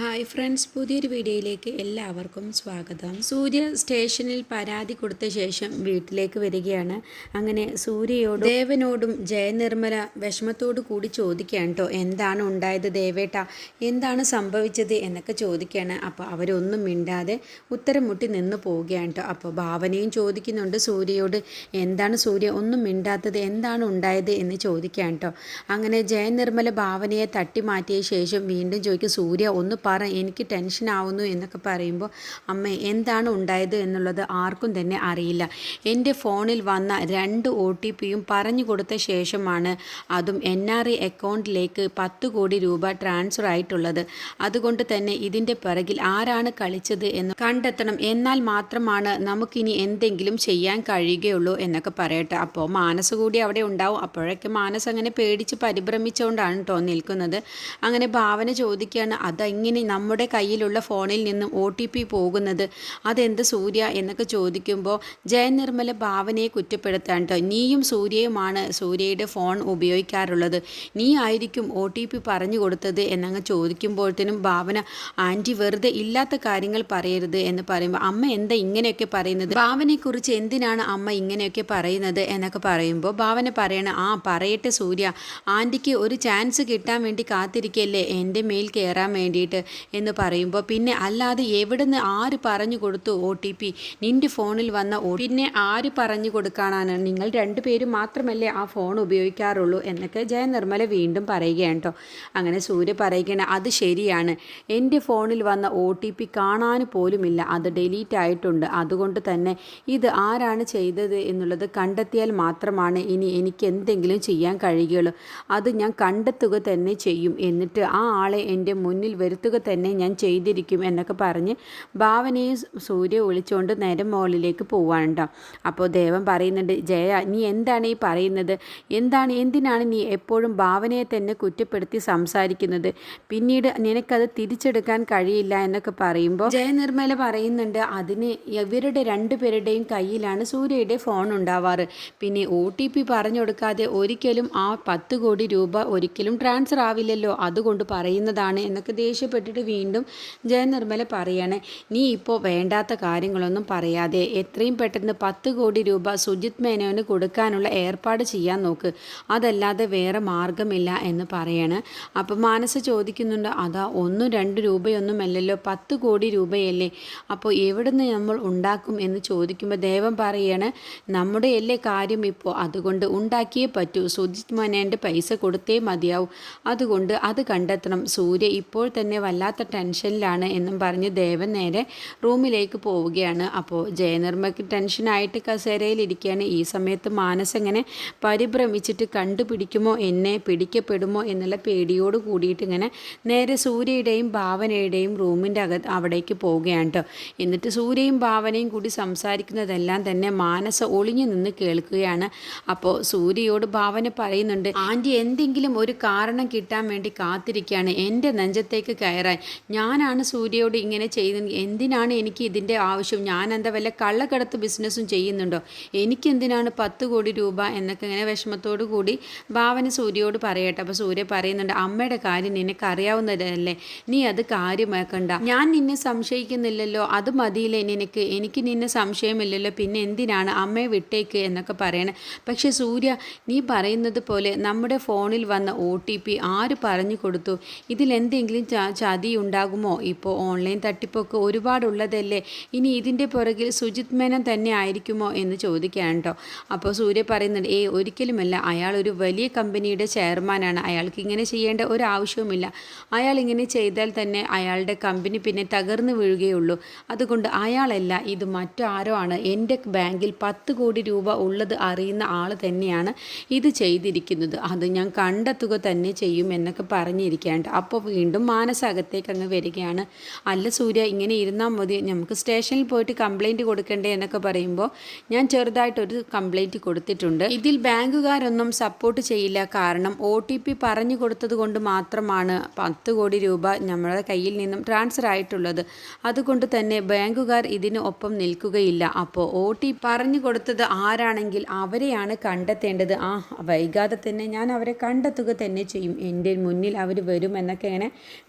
Ha, hi friends പുതിയൊരു വീഡിയോയിലേക്ക് എല്ലാവർക്കും സ്വാഗതം. സൂര്യ സ്റ്റേഷനിൽ പരാതി കൊടുത്ത ശേഷം വീട്ടിലേക്ക് വരികയാണ്. അങ്ങനെ സൂര്യയോടും ദേവനോടും ജയനിർമ്മല വിഷമത്തോടു കൂടി ചോദിക്കുകയാണ് കേട്ടോ എന്താണ് ഉണ്ടായത് ദേവേട്ട? എന്താണ് സംഭവിച്ചത് എന്നൊക്കെ ചോദിക്കുകയാണ്. അപ്പോൾ അവരൊന്നും മിണ്ടാതെ ഉത്തരം മുട്ടി നിന്ന് പോവുകയാണ് കേട്ടോ അപ്പോൾ ഭാവനയും ചോദിക്കുന്നുണ്ട് സൂര്യയോട് എന്താണ് സൂര്യ? ഒന്നും മിണ്ടാത്തത് എന്താണ് ഉണ്ടായത്? എന്ന് ചോദിക്കുകയാണ് കേട്ടോ അങ്ങനെ ജയനിർമ്മല ഭാവനയെ തട്ടി മാറ്റിയ ശേഷം വീണ്ടും ചോദിക്കും സൂര്യ ഒന്ന് പറ. എനിക്ക് ടെൻഷൻ ആവുന്നു എന്നൊക്കെ പറയുമ്പോൾ അമ്മ എന്താണ് ഉണ്ടായത് എന്നുള്ളത് ആർക്കും തന്നെ അറിയില്ല. എന്റെ ഫോണിൽ വന്ന രണ്ട് ഒ ടി പിയും പറഞ്ഞു കൊടുത്ത ശേഷമാണ് അതും എൻ ആർ ഐ അക്കൗണ്ടിലേക്ക് പത്ത് കോടി രൂപ ട്രാൻസ്ഫർ ആയിട്ടുള്ളത്. അതുകൊണ്ട് തന്നെ ഇതിന്റെ പിറകിൽ ആരാണ് കളിച്ചത് എന്ന് കണ്ടെത്തണം. എന്നാൽ മാത്രമാണ് നമുക്കിനി എന്തെങ്കിലും ചെയ്യാൻ കഴിയുകയുള്ളൂ എന്നൊക്കെ പറയട്ടെ. അപ്പോൾ മാനസ് കൂടി അവിടെ ഉണ്ടാവും. അപ്പോഴൊക്കെ മാനസ് അങ്ങനെ പേടിച്ച് പരിഭ്രമിച്ചുകൊണ്ടാണ് കേട്ടോ നിൽക്കുന്നത്. അങ്ങനെ ഭാവന ചോദിക്കുകയാണ് അതെങ്ങനെ നമ്മുടെ കയ്യിലുള്ള ഫോണിൽ നിന്നും ഒ ടി പി പോകുന്നത്. അതെന്ത് സൂര്യ എന്നൊക്കെ ചോദിക്കുമ്പോൾ ജയനിർമ്മല ഭാവനയെ കുറ്റപ്പെടുത്താൻ കേട്ടോ നീയും സൂര്യയുമാണ് സൂര്യയുടെ ഫോൺ ഉപയോഗിക്കാറുള്ളത്. നീ ആയിരിക്കും ഒ ടി പി പറഞ്ഞു കൊടുത്തത് എന്നങ്ങ് ചോദിക്കുമ്പോഴത്തേനും ഭാവന ആന്റി വെറുതെ ഇല്ലാത്ത കാര്യങ്ങൾ പറയരുത് എന്ന് പറയുമ്പോൾ അമ്മ എന്താ ഇങ്ങനെയൊക്കെ പറയുന്നത്? ഭാവനയെക്കുറിച്ച് എന്തിനാണ് അമ്മ ഇങ്ങനെയൊക്കെ പറയുന്നത്? എന്നൊക്കെ പറയുമ്പോൾ ഭാവന പറയണ ആ പറയട്ടെ സൂര്യ. ആന്റിക്ക് ഒരു ചാൻസ് കിട്ടാൻ വേണ്ടി കാത്തിരിക്കല്ലേ? എന്റെ മേൽ കയറാൻ വേണ്ടിയിട്ട്. എന്ന് പറയുമ്പോൾ പിന്നെ അല്ലാതെ എവിടുന്ന് ആര് പറഞ്ഞു കൊടുത്തു ഒ ടി പി നിന്റെ ഫോണിൽ വന്ന ഒ പിന്നെ ആര് പറഞ്ഞു കൊടുക്കാനാണ്? നിങ്ങൾ രണ്ടുപേരും മാത്രമല്ലേ ആ ഫോൺ ഉപയോഗിക്കാറുള്ളൂ എന്നൊക്കെ ജയനിർമ്മല വീണ്ടും പറയുകയാണ് കേട്ടോ. അങ്ങനെ സൂര്യ പറയുകയാണ് അത് ശരിയാണ്. എന്റെ ഫോണിൽ വന്ന ഒ ടി പി കാണാൻ പോലുമില്ല. അത് ഡിലീറ്റ് ആയിട്ടുണ്ട്. അതുകൊണ്ട് തന്നെ ഇത് ആരാണ് ചെയ്തത് എന്നുള്ളത് കണ്ടെത്തിയാൽ മാത്രമാണ് ഇനി എനിക്ക് എന്തെങ്കിലും ചെയ്യാൻ കഴിയുകയുള്ളൂ. അത് ഞാൻ കണ്ടെത്തുക തന്നെ ചെയ്യും. എന്നിട്ട് ആ ആളെ എന്റെ മുന്നിൽ വരുത്തുക തന്നെ ഞാൻ ചെയ്തിരിക്കും എന്നൊക്കെ പറഞ്ഞ് ഭാവനയും സൂര്യ ഒളിച്ചുകൊണ്ട് നേരെ മുകളിലേക്ക് പോവാനുണ്ടോ അപ്പോൾ ദേവൻ പറയുന്നുണ്ട് ജയ നീ എന്താണ് ഈ പറയുന്നത്? എന്താണ് എന്തിനാണ് നീ എപ്പോഴും ഭാവനയെ തന്നെ കുറ്റപ്പെടുത്തി സംസാരിക്കുന്നത്? പിന്നീട് നിനക്കത് തിരിച്ചെടുക്കാൻ കഴിയില്ല എന്നൊക്കെ പറയുമ്പോൾ ജയനിർമ്മല പറയുന്നുണ്ട് അതിന് ഇവരുടെ രണ്ടുപേരുടെയും കയ്യിലാണ് സൂര്യയുടെ ഫോൺ ഉണ്ടാവാറ്. പിന്നെ ഒ ടി പി പറഞ്ഞു കൊടുക്കാതെ ഒരിക്കലും ആ പത്ത് കോടി രൂപ ഒരിക്കലും ട്രാൻസ്ഫർ ആവില്ലല്ലോ അതുകൊണ്ട് പറയുന്നതാണ് എന്നൊക്കെ ദേഷ്യപ്പെട്ടിട്ട് വീണ്ടും ജയനിർമ്മല പറയാണ് നീ ഇപ്പോൾ വേണ്ടാത്ത കാര്യങ്ങളൊന്നും പറയാതെ എത്രയും പെട്ടെന്ന് പത്ത് കോടി രൂപ സുജിത് മേനോന് കൊടുക്കാനുള്ള ഏർപ്പാട് ചെയ്യാൻ നോക്ക്. അതല്ലാതെ വേറെ മാർഗമില്ല എന്ന് പറയാണ്. അപ്പം മാനസ ചോദിക്കുന്നുണ്ട് അതാ ഒന്നും രണ്ട് രൂപയൊന്നുമല്ലല്ലോ പത്ത് കോടി രൂപയല്ലേ? അപ്പോൾ എവിടുന്ന് നമ്മൾ ഉണ്ടാക്കും? എന്ന് ചോദിക്കുമ്പോൾ ദൈവം പറയാണ് നമ്മുടെ അല്ലേ കാര്യം ഇപ്പോൾ അതുകൊണ്ട് ഉണ്ടാക്കിയേ പറ്റൂ. സുജിത് മേനോന്റെ പൈസ കൊടുത്തേ മതിയാവും. അതുകൊണ്ട് അത് കണ്ടെത്തണം. സൂര്യ ഇപ്പോൾ തന്നെ വല്ലാത്ത ടെൻഷനിലാണ് എന്നും പറഞ്ഞ് ദേവൻ നേരെ റൂമിലേക്ക് പോവുകയാണ്. അപ്പോൾ ജയനിർമ്മയ്ക്ക് ടെൻഷനായിട്ട് കസേരയിലിരിക്കുകയാണ് ഈ സമയത്ത് മാനസ് എങ്ങനെ പരിഭ്രമിച്ചിട്ട് കണ്ടുപിടിക്കുമോ എന്നെ പിടിക്കപ്പെടുമോ എന്നുള്ള പേടിയോട് കൂടിയിട്ട് ഇങ്ങനെ നേരെ സൂര്യയുടെയും ഭാവനയുടെയും റൂമിന്റെ അകത്ത് അവിടേക്ക് പോവുകയാണ് കേട്ടോ. എന്നിട്ട് സൂര്യയും ഭാവനയും കൂടി സംസാരിക്കുന്നതെല്ലാം തന്നെ മാനസ ഒളിഞ്ഞു നിന്ന് കേൾക്കുകയാണ്. അപ്പോൾ സൂര്യയോട് ഭാവന പറയുന്നുണ്ട് ആന്റി എന്തെങ്കിലും ഒരു കാരണം കിട്ടാൻ വേണ്ടി കാത്തിരിക്കുകയാണ്. എന്റെ നെഞ്ചത്തേക്ക് കയറാൻ ഞാനാണ് സൂര്യയോട് ഇങ്ങനെ ചെയ്യുന്നത്. എന്തിനാണ് എനിക്ക് ഇതിന്റെ ആവശ്യം? ഞാൻ എന്താ വല്ല കള്ളക്കടത്ത് ബിസിനസ്സും ചെയ്യുന്നുണ്ടോ? എനിക്കെന്തിനാണ് പത്ത് കോടി രൂപ എന്നൊക്കെ ഇങ്ങനെ വിഷമത്തോടു കൂടി ഭാവന സൂര്യയോട് പറയട്ടെ. അപ്പോൾ സൂര്യ പറയുന്നുണ്ട് അമ്മയുടെ കാര്യം നിനക്കറിയാവുന്നതല്ലേ? നീ അത് കാര്യമാക്കണ്ട. ഞാൻ നിന്നെ സംശയിക്കുന്നില്ലല്ലോ. അത് മതിയില്ലേ നിനക്ക്? എനിക്ക് നിന്നെ സംശയമില്ലല്ലോ. പിന്നെ എന്തിനാണ് അമ്മയെ വിട്ടേക്ക്? എന്നൊക്കെ പറയണേ. പക്ഷേ സൂര്യ നീ പറയുന്നത് പോലെ നമ്മുടെ ഫോണിൽ വന്ന ഒ ടി പി ആര് പറഞ്ഞു കൊടുത്തു? ഇതിലെന്തെങ്കിലും ച- ഉണ്ടാകുമോ? ഇപ്പോൾ ഓൺലൈൻ തട്ടിപ്പൊക്കെ ഒരുപാടുള്ളതല്ലേ? ഇനി ഇതിന്റെ പുറകിൽ സുജിത് മേനൻ തന്നെ ആയിരിക്കുമോ എന്ന് ചോദിക്കുകയാണ് കേട്ടോ. അപ്പോൾ സൂര്യ പറയുന്നുണ്ട് ഏ ഒരിക്കലുമല്ല. അയാൾ ഒരു വലിയ കമ്പനിയുടെ ചെയർമാനാണ്. അയാൾക്ക് ഇങ്ങനെ ചെയ്യേണ്ട ഒരു ആവശ്യവുമില്ല. അയാൾ ഇങ്ങനെ ചെയ്താൽ തന്നെ അയാളുടെ കമ്പനി പിന്നെ തകർന്നു വീഴുകയുള്ളൂ. അതുകൊണ്ട് അയാളല്ല ഇത് മറ്റാരോ ആണ്. എന്റെ ബാങ്കിൽ പത്ത് കോടി രൂപ ഉള്ളത് അറിയുന്ന ആൾ തന്നെയാണ് ഇത് ചെയ്തിരിക്കുന്നത്. അത് ഞാൻ കണ്ടെത്തുക തന്നെ ചെയ്യും എന്നൊക്കെ പറഞ്ഞിരിക്കാണ്ട് അപ്പോൾ വീണ്ടും മാനസകത്തേക്ക് അങ്ങ് വരികയാണ്. അല്ല സൂര്യ ഇങ്ങനെ ഇരുന്നാൽ മതി. നമുക്ക് സ്റ്റേഷനിൽ പോയിട്ട് കംപ്ലൈന്റ് കൊടുക്കണ്ടേ എന്നൊക്കെ പറയുമ്പോൾ ഞാൻ ചെറുതായിട്ടൊരു കംപ്ലൈന്റ് കൊടുത്തിട്ടുണ്ട്. ഇതിൽ ബാങ്കുകാരൊന്നും സപ്പോർട്ട് ചെയ്യില്ല. കാരണം ഒ ടി പി പറഞ്ഞു കൊടുത്തത് കൊണ്ട് മാത്രമാണ് പത്ത് കോടി രൂപ നമ്മുടെ കയ്യിൽ നിന്നും ട്രാൻസ്ഫർ ആയിട്ടുള്ളത്. അതുകൊണ്ട് തന്നെ ബാങ്കുകാർ ഇതിന് ഒപ്പം നിൽക്കുകയില്ല. അപ്പോൾ ഒ ടി പറഞ്ഞു കൊടുത്തത് ആരാണെങ്കിൽ അവരെയാണ് കണ്ടെത്തേണ്ടത്. ആ വൈകാതെ തന്നെ ഞാൻ അവരെ കണ്ടെത്തുക തന്നെ ചെയ്യും. എന്റെ മുന്നിൽ അവർ വരും എന്നൊക്കെ ഇങ്ങനെ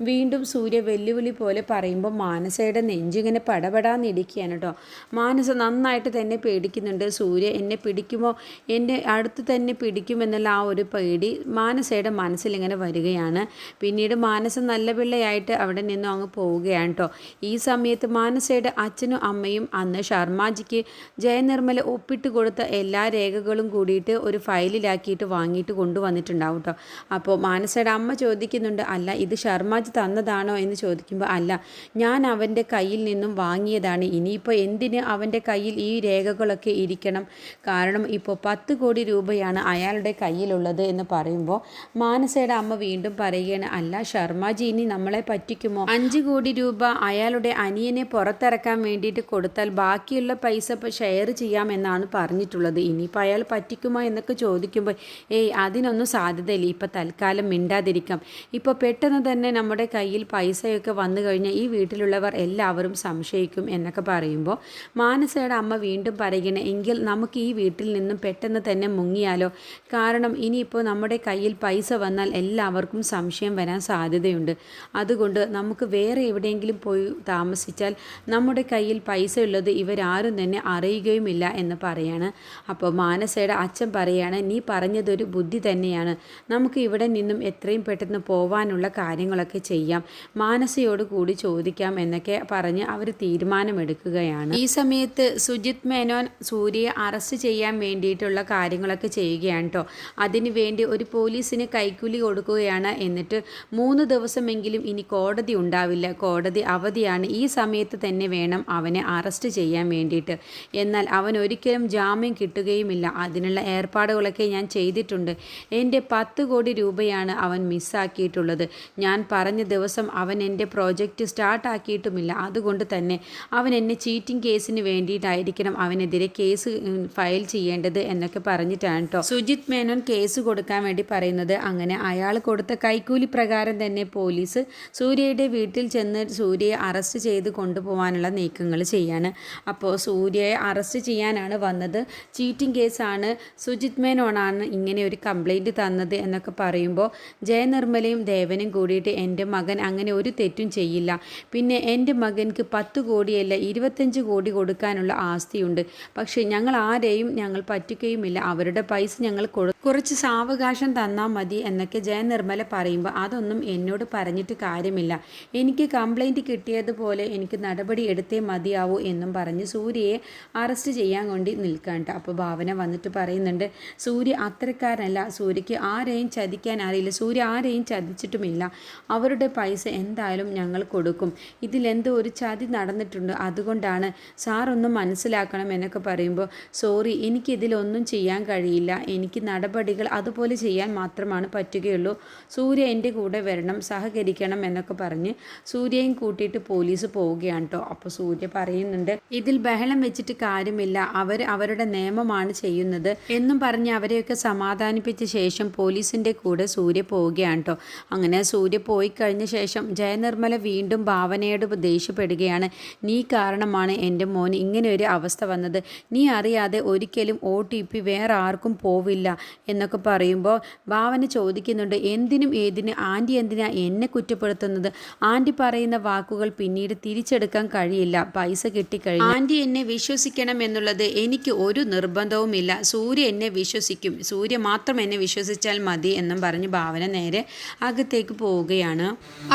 വീണ്ടും സൂര്യ വെല്ലുവിളി പോലെ പറയുമ്പോൾ മാനസയുടെ നെഞ്ചിങ്ങനെ പടപടാന്നിടിക്കുകയാണ് കേട്ടോ. മാനസ നന്നായിട്ട് തന്നെ പേടിക്കുന്നുണ്ട്. സൂര്യ എന്നെ പിടിക്കുമോ? എന്റെ അടുത്ത് തന്നെ പിടിക്കുമെന്നുള്ള ആ ഒരു പേടി മാനസയുടെ മനസ്സിലിങ്ങനെ വരികയാണ്. പിന്നീട് മാനസ നല്ല പിള്ളയായിട്ട് അവിടെ നിന്നും അങ്ങ് പോവുകയാണ് കേട്ടോ. ഈ സമയത്ത് മാനസയുടെ അച്ഛനും അമ്മയും അന്ന് ശർമാജിക്ക് ജയനിർമ്മല ഒപ്പിട്ട് കൊടുത്ത എല്ലാ രേഖകളും കൂടിയിട്ട് ഒരു ഫയലിലാക്കിയിട്ട് വാങ്ങിയിട്ട് കൊണ്ടുവന്നിട്ടുണ്ടാവും കേട്ടോ. അപ്പോൾ മാനസയുടെ അമ്മ ചോദിക്കുന്നുണ്ട് അല്ല ഇത് ശർമാജി തന്നതാണോ? എന്ന് ചോദിക്കുമ്പോൾ അല്ല ഞാൻ അവന്റെ കയ്യിൽ നിന്നും വാങ്ങിയതാണ്. ഇനിയിപ്പോൾ എന്തിന് അവന്റെ കയ്യിൽ ഈ രേഖകളൊക്കെ ഇരിക്കണം? കാരണം ഇപ്പോൾ പത്ത് കോടി രൂപയാണ് അയാളുടെ കയ്യിലുള്ളത് എന്ന് പറയുമ്പോൾ മാനസയുടെ അമ്മ വീണ്ടും പറയുകയാണ് അല്ല ശർമ്മജി ഇനി നമ്മളെ പറ്റിക്കുമോ? അഞ്ച് കോടി രൂപ അയാളുടെ അനിയനെ പുറത്തിറക്കാൻ വേണ്ടിയിട്ട് കൊടുത്താൽ ബാക്കിയുള്ള പൈസ ഷെയർ ചെയ്യാമെന്നാണ് പറഞ്ഞിട്ടുള്ളത്. ഇനിയിപ്പോൾ അയാൾ പറ്റിക്കുമോ എന്നൊക്കെ ചോദിക്കുമ്പോൾ ഏയ് അതിനൊന്നും സാധ്യതയില്ല. ഇപ്പോൾ തൽക്കാലം മിണ്ടാതിരിക്കാം. ഇപ്പോൾ പെട്ടെന്ന് തന്നെ നമ്മുടെ കയ്യിൽ പൈസയൊക്കെ വന്നു കഴിഞ്ഞാൽ ഈ വീട്ടിലുള്ളവർ എല്ലാവരും സംശയിക്കും എന്നൊക്കെ പറയുമ്പോൾ മാനസയുടെ അമ്മ വീണ്ടും പറയുകയാണ് എങ്കിൽ നമുക്ക് ഈ വീട്ടിൽ നിന്നും പെട്ടെന്ന് തന്നെ മുങ്ങിയാലോ? കാരണം ഇനിയിപ്പോൾ നമ്മുടെ കയ്യിൽ പൈസ വന്നാൽ എല്ലാവർക്കും സംശയം വരാൻ സാധ്യതയുണ്ട്. അതുകൊണ്ട് നമുക്ക് വേറെ എവിടെയെങ്കിലും പോയി താമസിച്ചാൽ നമ്മുടെ കയ്യിൽ പൈസ ഉള്ളത് ഇവരാരും തന്നെ അറിയുകയുമില്ല എന്ന് പറയാണ്. അപ്പോൾ മാനസയുടെ അച്ഛൻ പറയാണ് നീ പറഞ്ഞതൊരു ബുദ്ധി തന്നെയാണ്. നമുക്ക് ഇവിടെ നിന്നും എത്രയും പെട്ടെന്ന് പോവാനുള്ള കാര്യങ്ങളൊക്കെ ചെയ്യാം. മാനസയോട് കൂടി ചോദിക്കാം എന്നൊക്കെ പറഞ്ഞ് അവർ തീരുമാനമെടുക്കുകയാണ്. ഈ സമയത്ത് സുജിത് മേനോൻ സൂര്യയെ അറസ്റ്റ് ചെയ്യാൻ വേണ്ടിയിട്ടുള്ള കാര്യങ്ങളൊക്കെ ചെയ്യുകയാണ് കേട്ടോ അതിനു വേണ്ടി ഒരു പോലീസിന് കൈക്കൂലി കൊടുക്കുകയാണ് എന്നിട്ട് മൂന്ന് ദിവസമെങ്കിലും ഇനി കോടതി ഉണ്ടാവില്ല. കോടതി അവധിയാണ്. ഈ സമയത്ത് തന്നെ വേണം അവനെ അറസ്റ്റ് ചെയ്യാൻ വേണ്ടിയിട്ട്. എന്നാൽ അവൻ ഒരിക്കലും ജാമ്യം കിട്ടുകയുമില്ല. അതിനുള്ള ഏർപ്പാടുകളൊക്കെ ഞാൻ ചെയ്തിട്ടുണ്ട്. എന്റെ പത്ത് കോടി രൂപയാണ് അവൻ മിസ്സാക്കിയിട്ടുള്ളത്. ഞാൻ പറഞ്ഞ ദിവസം അവൻ എന്റെ പ്രോജക്റ്റ് സ്റ്റാർട്ടാക്കിയിട്ടുമില്ല അതുകൊണ്ട് തന്നെ അവൻ എന്നെ ചീറ്റിംഗ് കേസിന് വേണ്ടിയിട്ടായിരിക്കണം അവനെതിരെ കേസ് ഫയൽ ചെയ്യേണ്ടത് എന്നൊക്കെ പറഞ്ഞിട്ടാണ് കേട്ടോ സുജിത് മേനോൻ കേസ് കൊടുക്കാൻ വേണ്ടി പറയുന്നത് അങ്ങനെ അയാൾ കൊടുത്ത കൈക്കൂലി പ്രകാരം തന്നെ പോലീസ് സൂര്യയുടെ വീട്ടിൽ ചെന്ന് സൂര്യയെ അറസ്റ്റ് ചെയ്ത് കൊണ്ടുപോകാനുള്ള നീക്കങ്ങൾ ചെയ്യാണ്. അപ്പോൾ സൂര്യയെ അറസ്റ്റ് ചെയ്യാനാണ് വന്നത്. ചീറ്റിംഗ് കേസാണ് സുജിത് മേനോണാണ് ഇങ്ങനെ ഒരു കംപ്ലൈന്റ് തന്നത് എന്നൊക്കെ പറയുമ്പോൾ ജയനിർമ്മലയും ദേവനും കൂടിയിട്ട് എന്റെ മകൻ അങ്ങനെ ഒരു തെറ്റും ചെയ്യില്ല. പിന്നെ എന്റെ മകൻക്ക് പത്ത് കോടിയല്ല ഇരുപത്തഞ്ച് കോടി കൊടുക്കാനുള്ള ആസ്തിയുണ്ട്. പക്ഷേ ഞങ്ങൾ ആരെയും ഞങ്ങൾ പറ്റിക്കുകയുമില്ല അവരുടെ പൈസ ഞങ്ങൾ കുറച്ച് സാവകാശം തന്നാൽ മതി എന്നൊക്കെ ജയനിർമ്മല പറയുമ്പോൾ അതൊന്നും എന്നോട് പറഞ്ഞിട്ട് കാര്യമില്ല. എനിക്ക് കംപ്ലൈന്റ് കിട്ടിയതുപോലെ എനിക്ക് നടപടി എടുത്തേ മതിയാവൂ എന്നും പറഞ്ഞ് സൂര്യയെ അറസ്റ്റ് ചെയ്യാൻ വേണ്ടി നിൽക്കാണ്ട് അപ്പോൾ ഭാവന വന്നിട്ട് പറയുന്നുണ്ട് സൂര്യ അത്രക്കാരനല്ല സൂര്യക്ക് ആരെയും ചതിക്കാൻ അറിയില്ല സൂര്യ ആരെയും ചതിച്ചിട്ടുമില്ല. അവരുടെ പൈസ എന്തായാലും ഞങ്ങൾ കൊടുക്കും. ഇതിലെന്തോ ഒരു ചതി നടന്നിട്ടുണ്ട്. അതുകൊണ്ടാണ് സാർ ഒന്ന് മനസ്സിലാക്കണം എന്നൊക്കെ പറയുമ്പോൾ സോറി എനിക്കിതിലൊന്നും ചെയ്യാൻ കഴിയില്ല. എനിക്ക് നടപടികൾ അതുപോലെ ചെയ്യാൻ മാത്രമാണ് പറ്റുകയുള്ളൂ. സൂര്യ എന്റെ കൂടെ വരണം സഹകരിക്കണം എന്നൊക്കെ പറഞ്ഞ് സൂര്യയും കൂട്ടിയിട്ട് പോലീസ് പോവുകയാണ് കേട്ടോ അപ്പോൾ സൂര്യ പറയുന്നുണ്ട് ഇതിൽ ബഹളം വെച്ചിട്ട് കാര്യമില്ല. അവർ അവരുടെ നിയമമാണ് ചെയ്യുന്നത്. എന്നും പറഞ്ഞ് അവരെയൊക്കെ സമാധാനിപ്പിച്ച ശേഷം പോലീസിന്റെ കൂടെ സൂര്യ പോവുകയാണ് കേട്ടോ അങ്ങനെ സൂര്യ പോയി കഴിഞ്ഞ ശേഷം ജയനിർമ്മല വീണ്ടും ഭാവനയോട് ദേഷ്യപ്പെടുകയാണ്. നീ കാരണമാണ് എന്റെ മോൻ ഇങ്ങനെ ഒരു അവസ്ഥ വന്നത്. നീ അറിയാതെ ഒരിക്കലും ഒ ടി പി വേറെ ആർക്കും പോവില്ല എന്നൊക്കെ പറയുമ്പോൾ ഭാവന ചോദിക്കുന്നുണ്ട് എന്തിനും ഏതിനും? ആന്റി എന്തിനാ എന്നെ കുറ്റപ്പെടുത്തുന്നത്? ആന്റി പറയുന്ന വാക്കുകൾ പിന്നീട് തിരിച്ചെടുക്കാൻ കഴിയില്ല. പൈസ കിട്ടിക്കഴിഞ്ഞു ആന്റി എന്നെ വിശ്വസിക്കണം എന്നുള്ളത് എനിക്ക് ഒരു നിർബന്ധവുമില്ല. സൂര്യ എന്നെ വിശ്വസിക്കും. സൂര്യ മാത്രം എന്നെ വിശ്വസിച്ചാൽ മതി എന്നും പറഞ്ഞ് ഭാവന നേരെ അകത്തേക്ക് പോവുകയാണ്.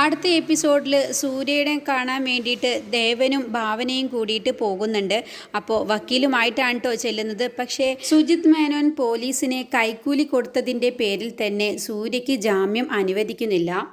അടുത്ത എപ്പിസോഡിൽ സൂര്യയുടെ കാണാൻ വേണ്ടിയിട്ട് ദേവനും ഭാവനയും കൂടിയിട്ട് പോകുന്നുണ്ട്. അപ്പോൾ വക്കീലുമായിട്ടാണ് കേട്ടോ ചെല്ലുന്നത്. പക്ഷേ സുജിത് മേനോൻ പോലീസിനെ കൈക്കൂലി കൊടുത്തതിന്റെ പേരിൽ തന്നെ സൂര്യയ്ക്ക് ജാമ്യം അനുവദിക്കുന്നില്ല.